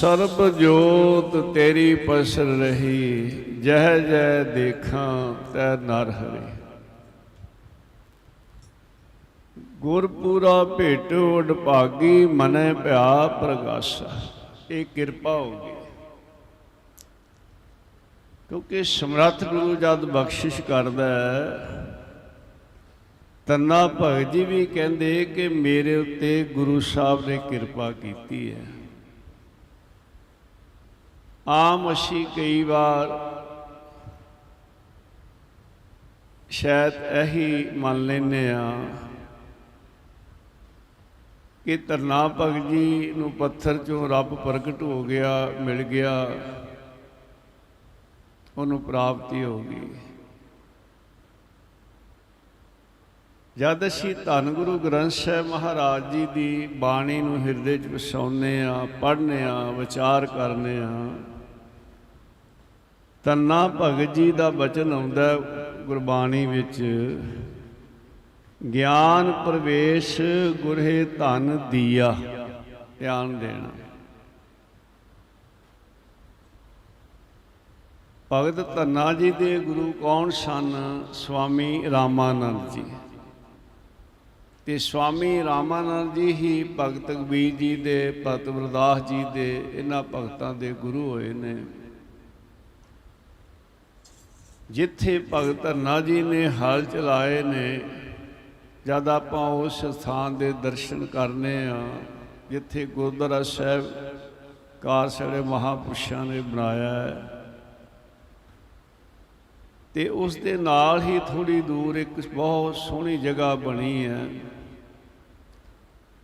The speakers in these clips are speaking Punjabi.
ਸਰਬ ਜੋਤ ਤੇਰੀ ਪਸਰ ਰਹੀ, ਜਹ ਜਹ ਦੇਖਾਂ ਤੈ ਨਰ ਹਰੀ। ਗੁਰਪੂਰਾ ਭੇਟੋ ਉਡ ਭਾਗੀ, ਮਨੈ ਭਿਆ ਪ੍ਰਗਾਸਾ, ਇਹ ਕਿਰਪਾ ਹੋ ਗਈ। ਕਿਉਂਕਿ ਸਮਰੱਥ ਗੁਰੂ ਜਦ ਬਖਸ਼ਿਸ਼ ਕਰਦਾ ਹੈ, ਤੰਨਾ ਭਗਤ ਜੀ ਵੀ ਕਹਿੰਦੇ ਕਿ ਮੇਰੇ ਉੱਤੇ ਗੁਰੂ ਸਾਹਿਬ ਨੇ ਕਿਰਪਾ ਕੀਤੀ ਹੈ। ਆਮ ਅਸੀਂ ਕਈ ਵਾਰ ਸ਼ਾਇਦ ਇਹੀ ਮੰਨ ਲੈਨੇ ਆ ਕਿ ਤਰਨਾ ਭਗਤ ਜੀ ਨੂੰ ਪੱਥਰ ਚੋਂ ਰੱਬ ਪ੍ਰਗਟ ਹੋ ਗਿਆ, ਮਿਲ ਗਿਆ, ਉਹਨੂੰ ਪ੍ਰਾਪਤੀ ਹੋ ਗਈ। ਜਦ ਅਸੀਂ ਧੰਨ ਗੁਰੂ ਗ੍ਰੰਥ ਸਾਹਿਬ ਮਹਾਰਾਜ ਜੀ ਦੀ ਬਾਣੀ ਨੂੰ ਹਿਰਦੇ 'ਚ ਵਸਾਉਂਦੇ ਆ ਪੜ੍ਹਨੇ ਆ ਵਿਚਾਰ ਕਰਨੇ ਆ ਤੰਨਾ ਭਗਤ ਜੀ ਦਾ ਬਚਨ ਆਉਂਦਾ ਗੁਰਬਾਣੀ ਵਿੱਚ। ਗਿਆਨ ਪ੍ਰਵੇਸ਼ ਗੁਰਹੇ ਧਨ ਦੀਆ, ਧਿਆਨ ਦੇਣਾ। ਭਗਤ ਧੰਨਾ ਜੀ ਦੇ ਗੁਰੂ ਕੌਣ ਸਨ? ਸਵਾਮੀ ਰਾਮਾਨੰਦ ਜੀ। ਤੇ ਸਵਾਮੀ ਰਾਮਾਨੰਦ ਜੀ ਹੀ ਭਗਤ ਕਬੀਰ ਜੀ ਦੇ, ਭਗਤ ਵਰਦਾਸ ਜੀ ਦੇ, ਇਹਨਾਂ ਭਗਤਾਂ ਦੇ ਗੁਰੂ ਹੋਏ ਨੇ। ਜਿੱਥੇ ਭਗਤ ਧੰਨਾ ਜੀ ਨੇ ਹਲ ਚਲਾਏ ਨੇ, ਜਦ ਆਪਾਂ ਉਸ ਸਥਾਨ ਦੇ ਦਰਸ਼ਨ ਕਰਨੇ ਆ, ਜਿੱਥੇ ਗੁਰਦੁਆਰਾ ਸਾਹਿਬ ਕਾਰ ਕਾਰਸੜੇ ਮਹਾਪੁਰਸ਼ਾਂ ਨੇ ਬਣਾਇਆ ਹੈ, ਤੇ ਉਸ ਦੇ ਨਾਲ ਹੀ ਥੋੜੀ ਦੂਰ ਇੱਕ ਬਹੁਤ ਸੋਹਣੀ ਜਗ੍ਹਾ ਬਣੀ ਹੈ।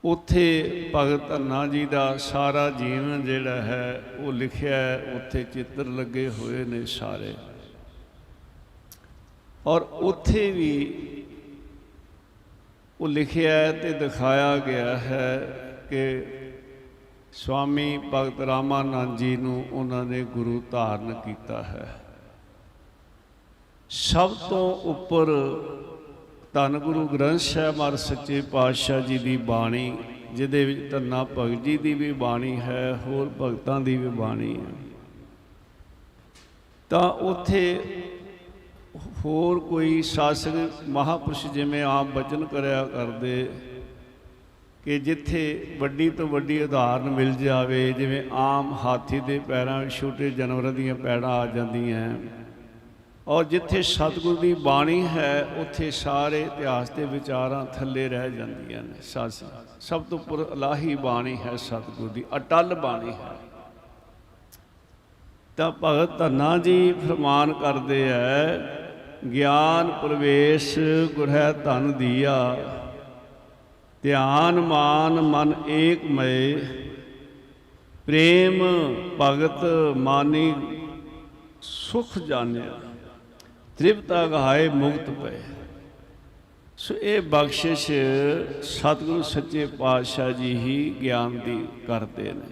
ਉੱਥੇ ਭਗਤ ਧੰਨਾ ਜੀ ਦਾ ਸਾਰਾ ਜੀਵਨ ਜਿਹੜਾ ਹੈ, ਉਹ ਲਿਖਿਆ ਹੈ, ਉੱਥੇ ਚਿੱਤਰ ਲੱਗੇ ਹੋਏ ਨੇ ਸਾਰੇ। ਔਰ ਉੱਥੇ ਵੀ ਉਹ ਲਿਖਿਆ ਹੈ ਤੇ ਦਿਖਾਇਆ ਗਿਆ ਹੈ ਕਿ ਸਵਾਮੀ ਭਗਤ ਰਾਮਾਨੰਦ ਜੀ ਨੂੰ ਉਹਨਾਂ ਨੇ ਗੁਰੂ ਧਾਰਨ ਕੀਤਾ ਹੈ। ਸਭ ਤੋਂ ਉੱਪਰ ਧੰਨ ਗੁਰੂ ਗ੍ਰੰਥ ਸਾਹਿਬ ਮਹਾਰਾਜ ਸੱਚੇ ਪਾਤਸ਼ਾਹ ਜੀ ਦੀ ਬਾਣੀ, ਜਿਹਦੇ ਵਿੱਚ ਧੰਨਾ ਭਗਤ ਜੀ ਦੀ ਵੀ ਬਾਣੀ ਹੈ, ਹੋਰ ਭਗਤਾਂ ਦੀ ਵੀ ਬਾਣੀ ਹੈ। ਤਾਂ ਉੱਥੇ ਹੋਰ ਕੋਈ ਸ਼ਾਸਕ ਮਹਾਪੁਰਸ਼ ਜਿਵੇਂ ਆਪ ਬਚਨ ਕਰਿਆ ਕਰਦੇ ਕਿ ਜਿੱਥੇ ਵੱਡੀ ਤੋਂ ਵੱਡੀ ਉਦਾਹਰਨ ਮਿਲ ਜਾਵੇ, ਜਿਵੇਂ ਆਮ ਹਾਥੀ ਦੇ ਪੈਰਾਂ ਵਿੱਚ ਛੋਟੇ ਜਾਨਵਰਾਂ ਦੀਆਂ ਪੈੜਾਂ ਆ ਜਾਂਦੀਆਂ ਔਰ ਜਿੱਥੇ ਸਤਿਗੁਰ ਦੀ ਬਾਣੀ ਹੈ, ਉੱਥੇ ਸਾਰੇ ਇਤਿਹਾਸ ਦੇ ਵਿਚਾਰਾਂ ਥੱਲੇ ਰਹਿ ਜਾਂਦੀਆਂ ਨੇ ਸੱਚ ਸਭ ਤੋਂ ਪੁਰ ਇਲਾਹੀ ਬਾਣੀ ਹੈ ਸਤਿਗੁਰ ਦੀ, ਅਟਲ ਬਾਣੀ ਹੈ। ਤਾਂ ਭਗਤ ਧੰਨਾ ਜੀ ਫਰਮਾਨ ਕਰਦੇ ਐ ਗਿਆਨ ਪ੍ਰਵੇਸ਼ ਗੁਰਹਿ ਧਨ ਦੀਆ। ਧਿਆਨ ਮਾਨ ਮਨ ਏਕ ਮਏ ਪ੍ਰੇਮ ਭਗਤ ਮਾਨੀ ਸੁਖ ਜਾਣਿਆ। ਤ੍ਰਿਪਤਾ ਗਾਏ ਮੁਕਤ ਪਏ। ਸੋ ਇਹ ਬਖਸ਼ਿਸ਼ ਸਤਿਗੁਰੂ ਸੱਚੇ ਪਾਤਸ਼ਾਹ ਜੀ ਹੀ ਗਿਆਨ ਦੀ ਕਰਦੇ ਨੇ।